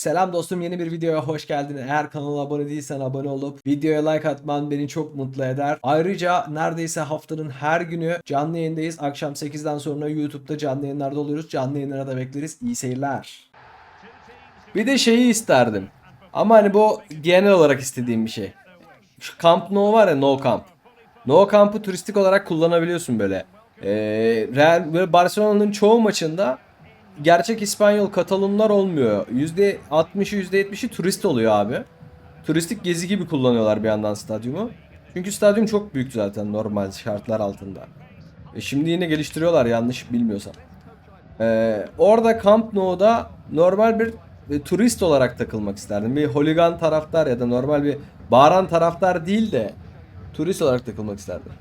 Selam dostum yeni bir videoya hoş geldin. Eğer kanala abone değilsen abone olup videoya like atman beni çok mutlu eder. Ayrıca neredeyse haftanın her günü canlı yayındayız. Akşam 8'den sonra YouTube'da canlı yayınlarda oluyoruz. Canlı yayınlara da bekleriz. İyi seyirler. Bir de şeyi isterdim. Ama hani bu genel olarak istediğim bir şey. Şu Camp No var ya No Camp. No Camp'ı turistik olarak kullanabiliyorsun böyle. Ee, Real böyle Barcelona'nın çoğu maçında gerçek İspanyol Katalonlar olmuyor. %60'ı %70'i turist oluyor abi. Turistik gezi gibi kullanıyorlar bir yandan stadyumu. Çünkü stadyum çok büyük zaten normal şartlar altında. E şimdi yine geliştiriyorlar yanlış bilmiyorsam. Ee, orada Camp Nou'da normal bir e, turist olarak takılmak isterdim. Bir holigan taraftar ya da normal bir bağıran taraftar değil de turist olarak takılmak isterdim.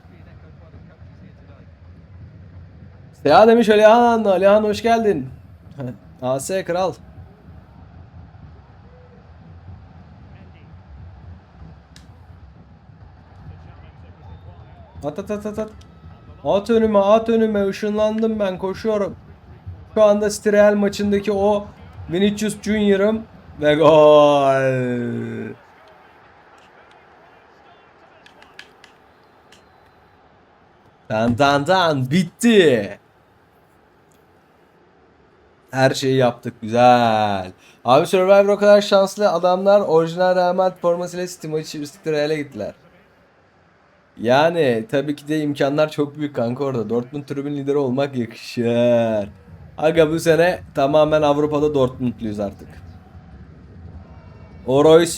Seha demiş Alihan. Alihan hoş geldin. AS kral. At at at at at. At önüme at önüme ışınlandım ben koşuyorum. Şu anda Real maçındaki o Vinicius Junior'ım ve gol. Dan dan dan bitti. Her şeyi yaptık güzel. Abi Survivor o kadar şanslı adamlar orijinal Madrid formasıyla City maçı üstlükte Real'e gittiler. Yani tabii ki de imkanlar çok büyük kanka orada. Dortmund tribün lideri olmak yakışır. Aga bu sene tamamen Avrupa'da Dortmundluyuz artık. O Royce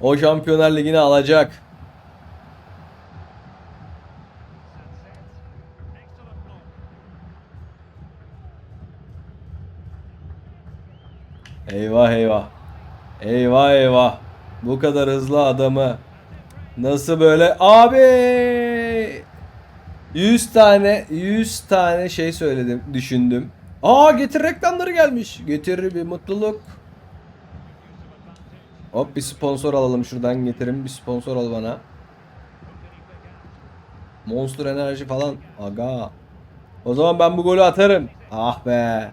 o Şampiyonlar Ligi'ni alacak. Eyvah eyvah. Eyvah eyvah. Bu kadar hızlı adamı nasıl böyle abi 100 tane 100 tane şey söyledim düşündüm. Aa getir reklamları gelmiş. Getir bir mutluluk. Hop bir sponsor alalım şuradan getirin bir sponsor al bana. Monster Enerji falan. Aga. O zaman ben bu golü atarım. Ah be.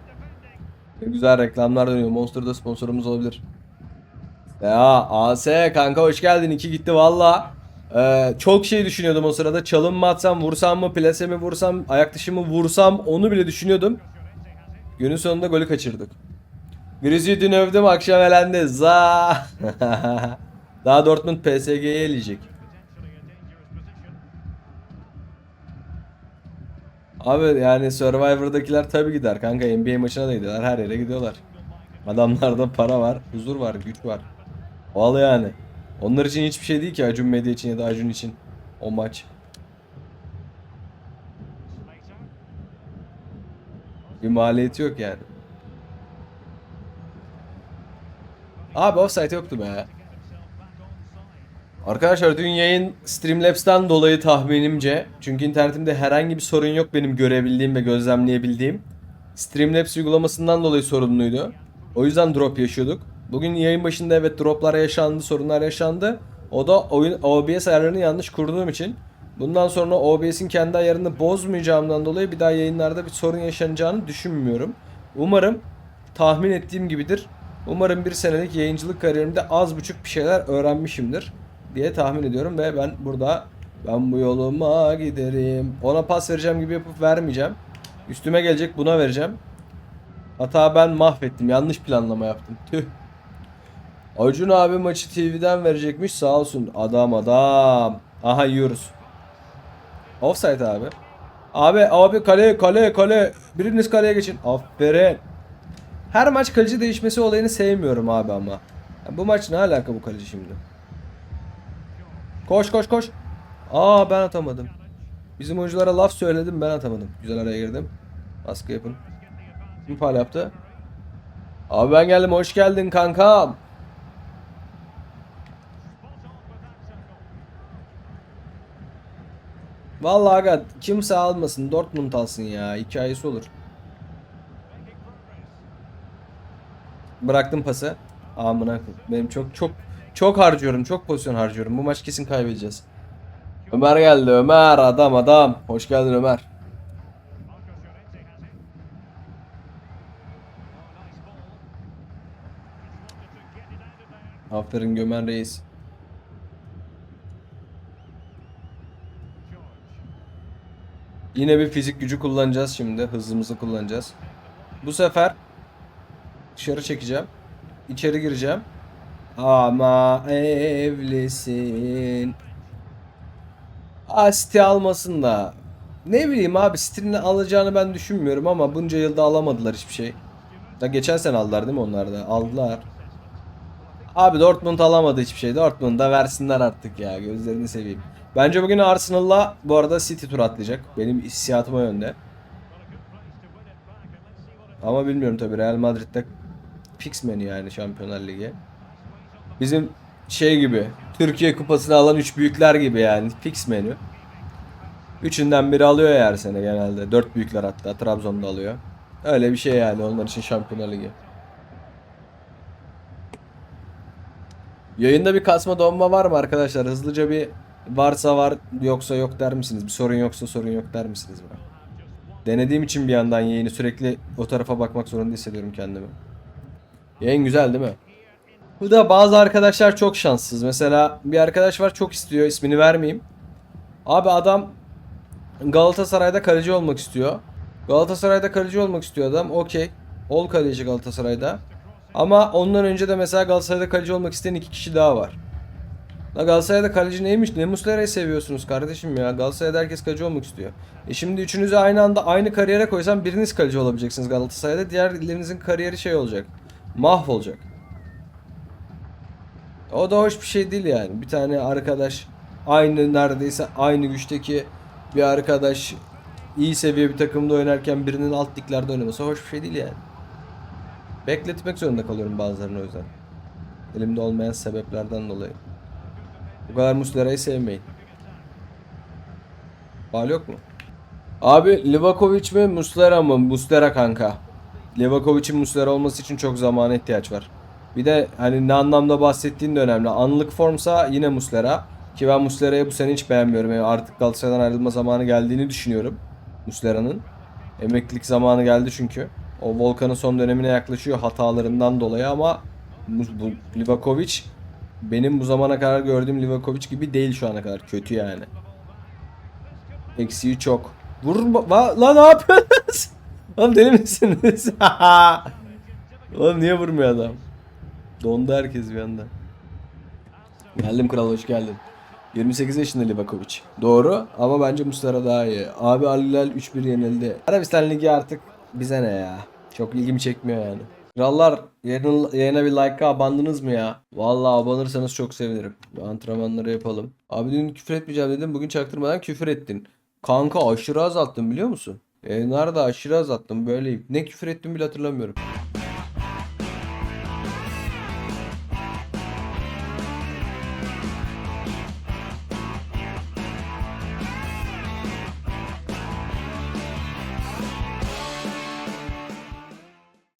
Güzel reklamlar dönüyor. Monster'da sponsorumuz olabilir. Ya AS kanka hoş geldin. İki gitti valla. Ee, çok şey düşünüyordum o sırada. Çalım mı atsam, vursam mı, plase mi vursam, ayak dışı mı vursam onu bile düşünüyordum. Günün sonunda golü kaçırdık. Grizzly'yi dün övdüm akşam elendi. Za. Daha Dortmund PSG'ye eleyecek. Abi yani Survivor'dakiler tabi gider kanka NBA maçına da gidiyorlar her yere gidiyorlar. Adamlarda para var, huzur var, güç var. Vallahi yani. Onlar için hiçbir şey değil ki Acun Medya için ya da Acun için o maç. Bir maliyeti yok yani. Abi offside yoktu be. Arkadaşlar dün yayın Streamlabs'ten dolayı tahminimce çünkü internetimde herhangi bir sorun yok benim görebildiğim ve gözlemleyebildiğim. Streamlabs uygulamasından dolayı sorunluydu. O yüzden drop yaşıyorduk. Bugün yayın başında evet droplar yaşandı, sorunlar yaşandı. O da oyun OBS ayarlarını yanlış kurduğum için. Bundan sonra OBS'in kendi ayarını bozmayacağımdan dolayı bir daha yayınlarda bir sorun yaşanacağını düşünmüyorum. Umarım tahmin ettiğim gibidir. Umarım bir senelik yayıncılık kariyerimde az buçuk bir şeyler öğrenmişimdir diye tahmin ediyorum ve ben burada ben bu yoluma giderim. Ona pas vereceğim gibi yapıp vermeyeceğim. Üstüme gelecek buna vereceğim. Hata ben mahvettim. Yanlış planlama yaptım. Tüh. Acun abi maçı TV'den verecekmiş. Sağ olsun. Adam adam. Aha yiyoruz. Offside abi. Abi abi kale kale kale. Biriniz kaleye geçin. Aferin. Her maç kaleci değişmesi olayını sevmiyorum abi ama. Ya bu maç ne alaka bu kaleci şimdi? Koş koş koş. Aa ben atamadım. Bizim oyunculara laf söyledim ben atamadım. Güzel araya girdim. Baskı yapın. Kim faal yaptı? Abi ben geldim hoş geldin kankam. Vallahi aga kimse almasın Dortmund alsın ya hikayesi olur. Bıraktım pası. Amına. Benim çok çok çok harcıyorum. Çok pozisyon harcıyorum. Bu maç kesin kaybedeceğiz. Ömer geldi. Ömer adam adam. Hoş geldin Ömer. Aferin Gömen Reis. Yine bir fizik gücü kullanacağız şimdi. Hızımızı kullanacağız. Bu sefer dışarı çekeceğim. İçeri gireceğim. Ama evlisin. Asti almasın da. Ne bileyim abi City'nin alacağını ben düşünmüyorum ama bunca yılda alamadılar hiçbir şey. Da geçen sene aldılar değil mi onlar da? Aldılar. Abi Dortmund alamadı hiçbir şey. Dortmund'a versinler artık ya. Gözlerini seveyim. Bence bugün Arsenal'la bu arada City tur atlayacak. Benim hissiyatım o yönde. Ama bilmiyorum tabii Real Madrid'de fix menü yani Şampiyonlar Ligi. Bizim şey gibi Türkiye kupasını alan üç büyükler gibi yani fix menü. Üçünden biri alıyor ya her sene genelde. Dört büyükler hatta Trabzon'da alıyor. Öyle bir şey yani onlar için Şampiyonlar Ligi. Yayında bir kasma donma var mı arkadaşlar? Hızlıca bir varsa var yoksa yok der misiniz? Bir sorun yoksa sorun yok der misiniz bana? Denediğim için bir yandan yayını sürekli o tarafa bakmak zorunda hissediyorum kendimi. Yayın güzel değil mi? Bu da bazı arkadaşlar çok şanssız. Mesela bir arkadaş var çok istiyor ismini vermeyeyim. Abi adam Galatasaray'da kaleci olmak istiyor. Galatasaray'da kaleci olmak istiyor adam. Okey. Ol kaleci Galatasaray'da. Ama ondan önce de mesela Galatasaray'da kaleci olmak isteyen iki kişi daha var. La Galatasaray'da kaleci neymiş? Ne Muslera'yı seviyorsunuz kardeşim ya. Galatasaray'da herkes kaleci olmak istiyor. E şimdi üçünüzü aynı anda aynı kariyere koysam biriniz kaleci olabileceksiniz Galatasaray'da. Diğerlerinizin kariyeri şey olacak. Mahvolacak. O da hoş bir şey değil yani. Bir tane arkadaş aynı neredeyse aynı güçteki bir arkadaş iyi seviye bir takımda oynarken birinin alt liglerde oynaması hoş bir şey değil yani. Bekletmek zorunda kalıyorum bazılarını o yüzden. Elimde olmayan sebeplerden dolayı. Bu kadar Muslera'yı sevmeyin. Bal yok mu? Abi Livakovic mi Muslera mı? Muslera kanka. Livakovic'in Muslera olması için çok zamana ihtiyaç var. Bir de hani ne anlamda bahsettiğin de önemli. Anlık formsa yine Muslera. Ki ben Muslera'yı bu sene hiç beğenmiyorum. Yani artık Galatasaray'dan ayrılma zamanı geldiğini düşünüyorum. Muslera'nın. Emeklilik zamanı geldi çünkü. O Volkan'ın son dönemine yaklaşıyor hatalarından dolayı ama bu, Livakovic benim bu zamana kadar gördüğüm Livakovic gibi değil şu ana kadar. Kötü yani. Eksiği çok. Vurma. Lan ne yapıyorsunuz? Oğlum deli misiniz? Oğlum niye vurmuyor adam? Dondu herkes bir anda. Geldim kral hoş geldin. 28 yaşında Livakovic. Doğru ama bence Muslera daha iyi. Abi Al Hilal 3-1 yenildi. Arabistan Ligi artık bize ne ya? Çok ilgimi çekmiyor yani. Krallar yayına, yayına bir like'a abandınız mı ya? Vallahi abanırsanız çok sevinirim. Antrenmanları yapalım. Abi dün küfür etmeyeceğim dedim. Bugün çaktırmadan küfür ettin. Kanka aşırı azalttım biliyor musun? Yayınlarda aşırı azalttım böyleyim. Ne küfür ettim bile hatırlamıyorum.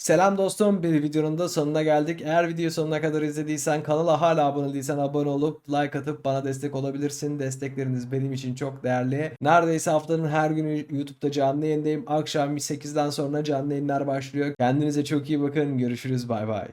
Selam dostum bir videonun da sonuna geldik. Eğer video sonuna kadar izlediysen kanala hala abone değilsen abone olup like atıp bana destek olabilirsin. Destekleriniz benim için çok değerli. Neredeyse haftanın her günü YouTube'da canlı yayındayım. Akşam 8'den sonra canlı yayınlar başlıyor. Kendinize çok iyi bakın. Görüşürüz bay bay.